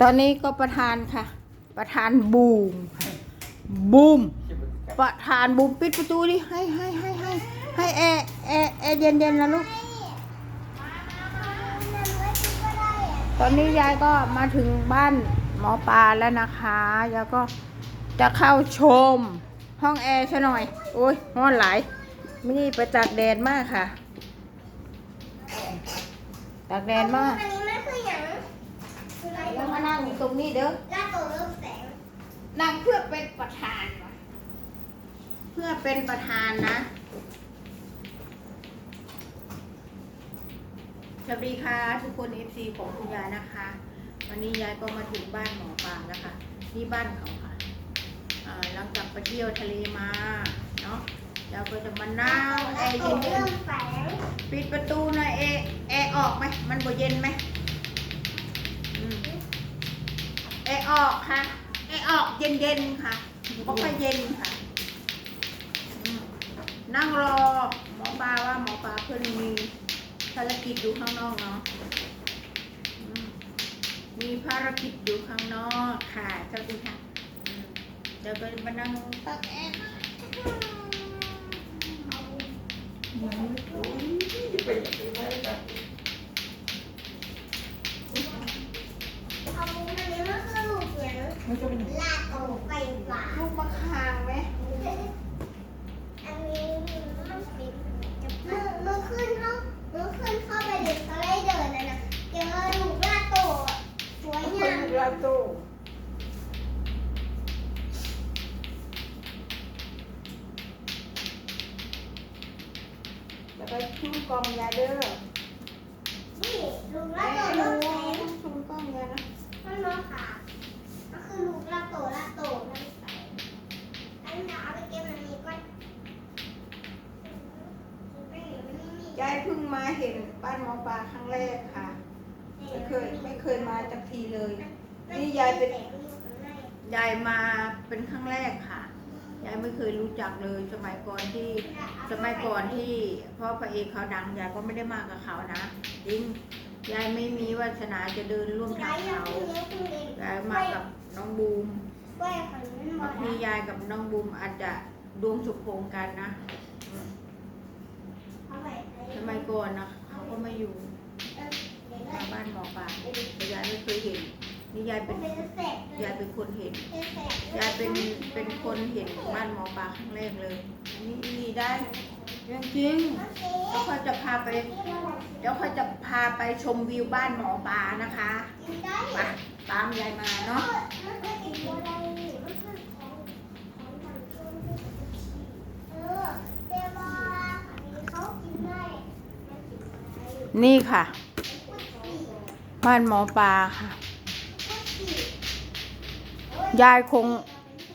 ตอนนี้ก็ประธานค่ะ ประธานบูมบูมประธานบูมปิดประตูดิให้ให้ให้ให้ให้แอร์แอร์แอร์เย็นเย็นนะลูกตอนนี้ยายก็มาถึงบ้านหมอปลาแล้วนะคะยายก็จะเข้าชมห้องแอร์ซะหน่อย โอ้ยร้อนหลายไม่นี่ไปตากแดดมากค่ะ ตากแดดมาก อันนี้มันคืออย่างคื ออะไรแล้วมานั่งอยู่ตรงนี้เด้อลาโตเริ่มแสงนั่งเพื่อเป็นประธานวะเพื่อเป็นประธานนะ สวัสดีค่ะทุกคนเอฟซีของคุณยายนะคะ วันนี้ยายก็มาถึงบ้านหมอปลาแล้วค่ะนี่บ้านเขาค่ะอ่าหลังจากไปเที่ยวทะเลมาเนาะเราก็จะมานั่งแอร์ลาโตเย็เริ่นมแสงๆปิดประตูหน่อยแอร์แอร์ออกไหมมันบ่เย็นไหม แอร์ออกค่ะแอร์ออกเย็นๆค่ะบ่ค่อยเย็นค่ะ นั่งรอหมอปลาว่าหมอปลาเพื่อนมีภารกิจอยู่ข้างนอกเนาะมีภารกิจอยู่ข้างนอกค่ะเจ้าดีค่ะเดี๋ยวก็มานั่งตักแอร์เอา กอย่างลาโตไฟฟ้าลูกมะขามไหมอันนี้มันเป็นมือมือขึ้นเข้ามือขึ้นเข้าไปเด็กสไลเดอร์นั่นนะเจอลูกลาโตอะสวยงามลาตูแล้วก็ชุ่มกองยาเด้อนี่ลูกไอ้ลาโตหนูเริ่มแสงชุ่มกองยานะมันมาขาดก็ คือลูกลาโตลาโตนั่นใส่อันนี้เอาไปเก็บมันนี้ก่อนยายเพิ่งมาเห็นบ้านหมอปลาครั้งแรกค่ะ ไม่เคยไม่เคยมาจากทีเลย นี่ยายเป็นยายมาเป็นครั้งแรกค่ะ ยายไม่เคยรู้จักเลยสมัยก่อนที่สมัยก่อนที่พ่อพระเอกเขาดังยายก็ไม่ได้มากับเขานะจริง ยายไม่มีวาสนาจะเดินร่วมทางเขายายมากับน้องบูมกล้วยของมันหมบางดทียายกับน้องบูมอาจจะดวงสุขโคงกันนะอืมเอาไปสมัยก่อนนะเขาก็ไม่อยู่มาบ้านหมอปลาแต่ยายไม่เคยเห็นนี่ยายเป็นเป็นแสบยายเป็นคนเห็นเป็นแสบยายเป็นเป็นคนเห็นบ้านหมอปลาครั้งแรกเลย นี่นี่ได้ เรื่องจริงเดี๋ยวเขาจะพาไป เดี๋ยวเขาจะพาไปชมวิวบ้านหมอปลานะคะกินได้ไปตามยายมาเนาะมันก็กินได้มันคือของของทางช่วงเออแต่ว่าอันนี้เขากินได้มันกินได้นี่ค่ะพูดสิบ้านหมอปลาค่ะพูดสิยายคง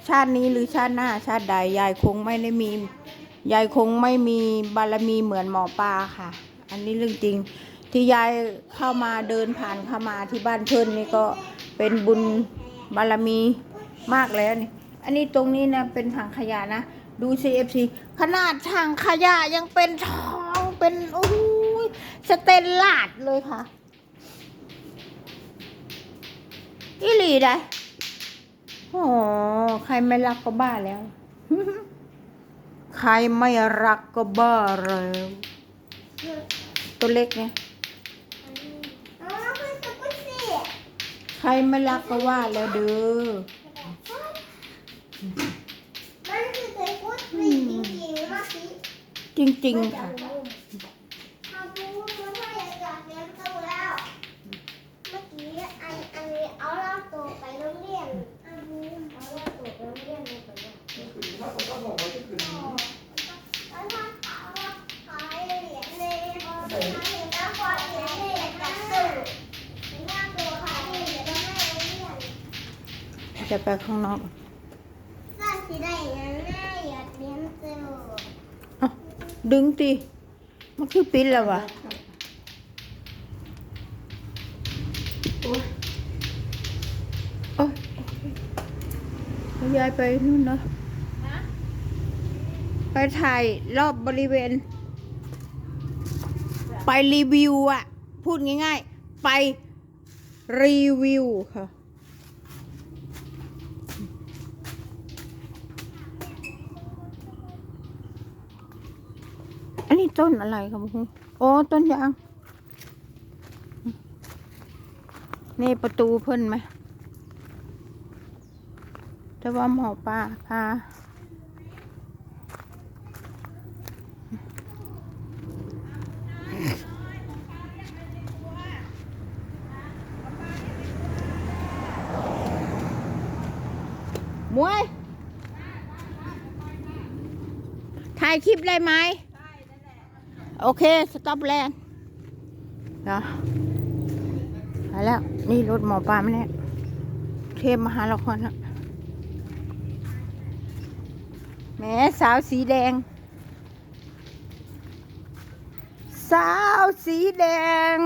ชาตินี้หรือชาติหน้าชาติใดยายคงไม่ได้มี ยายคงไม่มีบารมีเหมือนหมอปลาค่ะ อันนี้เรื่องจริง ที่ยายเข้ามาเดินผ่านเข้ามาที่บ้านเพื่อนนี่ก็เป็นบุญบารมีมากแล้วนี่ อันนี้ตรงนี้นะเป็นถังขยะนะ ดู CFC ขนาดถังขยะยังเป็นทองเป็นโอ้ยสเตนลาดเลยค่ะอีหลีได้โอ้ใครไม่รักก็บ้าแล้ว ใครไม่รักก็บ้าแล้วตัวเล็กไงอ๋อคือสกุลสิใครไม่รักก็ว่าแล้วเด้อมันคือสกุลสิจริงๆเมื่อกี้จริงๆค่ะ เอาปูมันก็อยากจะเลี้ยงตัวแล้ว เมื่อกี้อันอันนี้เอาเล่าตัวไปโรงเรียนอันนี้เอาเล่าตัวไปโรงเรียนเลยตัวเนี้ยแล้วถ้าถามว่าขายเหรียญเลยขายเหรียญแล้วพอเหรียญเลยอยากจะซื้อไม่น่าตัวขายเหรียญแล้วแม่โรงเรียน จะไปข้างนอกก็สิได้ยังแม่อยากเลี้ยงตัวอะดึงตีมันคือปิดแล้ววะโอ้ยโอ้ยเอายายไปนู่นเนาะไปถ่ายรอบบริเวณ ไปรีวิวอะพูดง่ายๆ ไปรีวิวค่ะ ต้นอะไรครับคุณโอ้ต้นยาง นี่ประตูเพิ่นไหมแต่ว่าหมอปลาพามวยถ่ายคลิปได้ไหม โอเค สต็อปแลนด์เนาะมาแล้ว นี่รถหมอปลาไหมเนี่เทพมหาละครนะแหมสาวสีแดง สาวสีแดง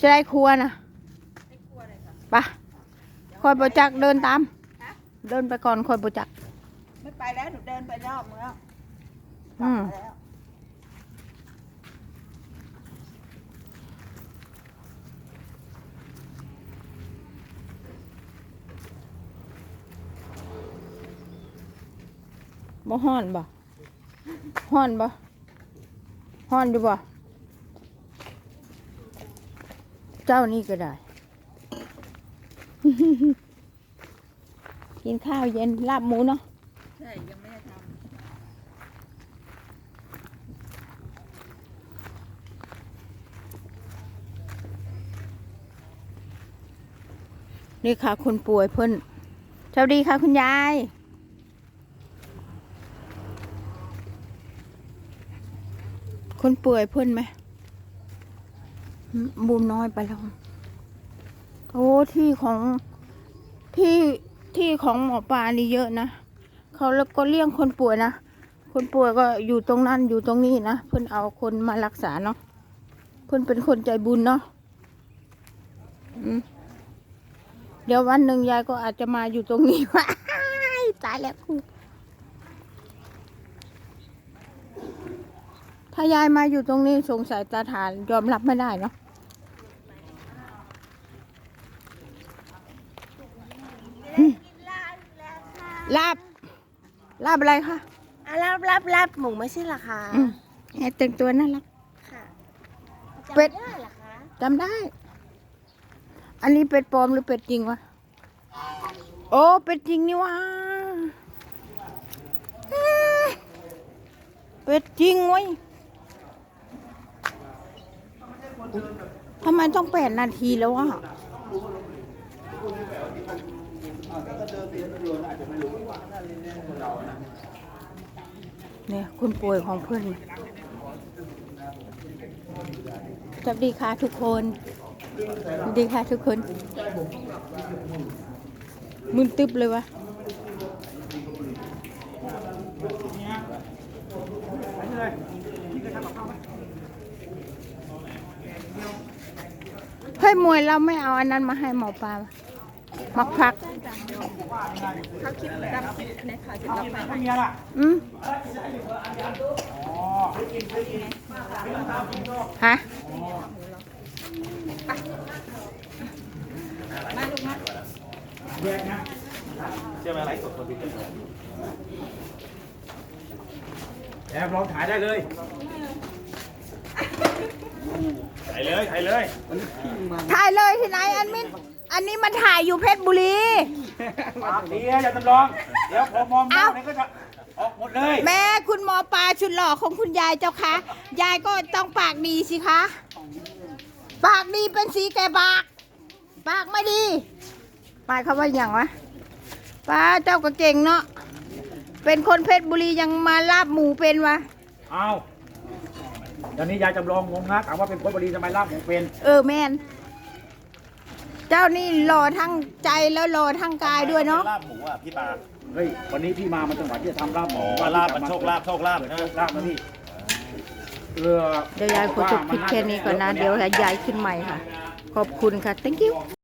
ใช่ครัวนะ ปะคอยประจักษ์เดินตาม เดินไปก่อนคอยประจักษ์ไม่ไปแล้วหนูเดินไปรอบนึงแล้วอืมไปแล้วบ่ฮ้อนบ่ฮ้อนบ่ฮ้อนอยู่บ่เจ้านี่ก็ได้ กินข้าวเย็นลาบหมูเนาะใช่ยังไม่ได้ทำนี่ค่ะคนป่วยเพิ่นสวัสดีค่ะคุณยายคนป่วยเพิ่นไหมอืมบุญน้อยไปแล้ว โอ้ที่ของที่ที่ของหมอปลานี่เยอะนะเขาแล้วก็เลี้ยงคนป่วยนะ คนป่วยก็อยู่ตรงนั้นอยู่ตรงนี้นะเพิ่อนเอาคนมารักษาเนาะเพิ่อนเป็นคนใจบุญเนาะเดี๋ยววันหนึ่งยายก็อาจจะมาอยู่ตรงนี้ว้าตายแล้วกูถ้ายายมาอยู่ตรงนี้สงสัยตาฐานยอมรับไม่ได้เนาะ ลาบ ลาบอะไรคะอะรับรับรับหมูไม่ใช่เหรอคะอืมแอบแต่งตัวน่ารัก ค่ะเป็ด จำได้เหรอคะจำได้ อันนี้เป็ดปลอมหรือเป็ดจริงวะ โอ้ เป็ดจริงนี่วะอืมเป็ดจริงเว้ยทำไมต้องแปดนาทีแล้ววะ เนี่ยคุณป่วยของเพื่อนสวัสดีค่ะทุกคนสวัสดีค่ะทุกคน มึนตึบเลยวะเฮ้ยมวยเราไม่เอาอันนั้นมาให้หมอปลา มักพักำเขาคิดรับคิดในเขาจะรับไปไหมอืมฮะมาลูกมาเชื่อไหมไลฟ์สดคนที่เกิดแอบลองถ่ายได้เลยถ่ายเลยถ่ายเลยถ่ายเลยที่ไหนอันมิน อันนี้มันถ่ายอยู่เพชรบุรี ปากดีนะอย่าจำลอง เดี๋ยวพอมองหน้าเอ้าเนี่ยก็จะออกหมดเลยแม่คุณหมอปลาชุดหล่อของคุณยายเจ้าคะ ยายก็ต้องปากดีสิคะ ปากดีเป็นสีแก่ปาก ปากไม่ดีปากเขาว่าอย่างวะป้าเจ้าก็เก่งเนาะ เป็นคนเพชรบุรียังมาลาบหมูเป็นวะ เอาตอนนี้ยายจำลองงงนะถามว่าเป็นคนบดีทำไมลาบหมูเป็น เออแมน เจ้านี่หล่อทั้งใจแล้วหล่อทั้งกายด้วยเนาะ ลาบหมูอะพี่ปาเฮ้ยวันนี้พี่มามันจังหวะที่จะทำลาบหมูว่าลาบมันโชคลาบโชคลาบเอนะอลาบนะพี่เออ เดี๋ยวยายขอจบคลิปแค่นี้ก่อนนะ เดี๋ยวยายขึ้นใหม่ค่ะ ขอบคุณค่ะ thank you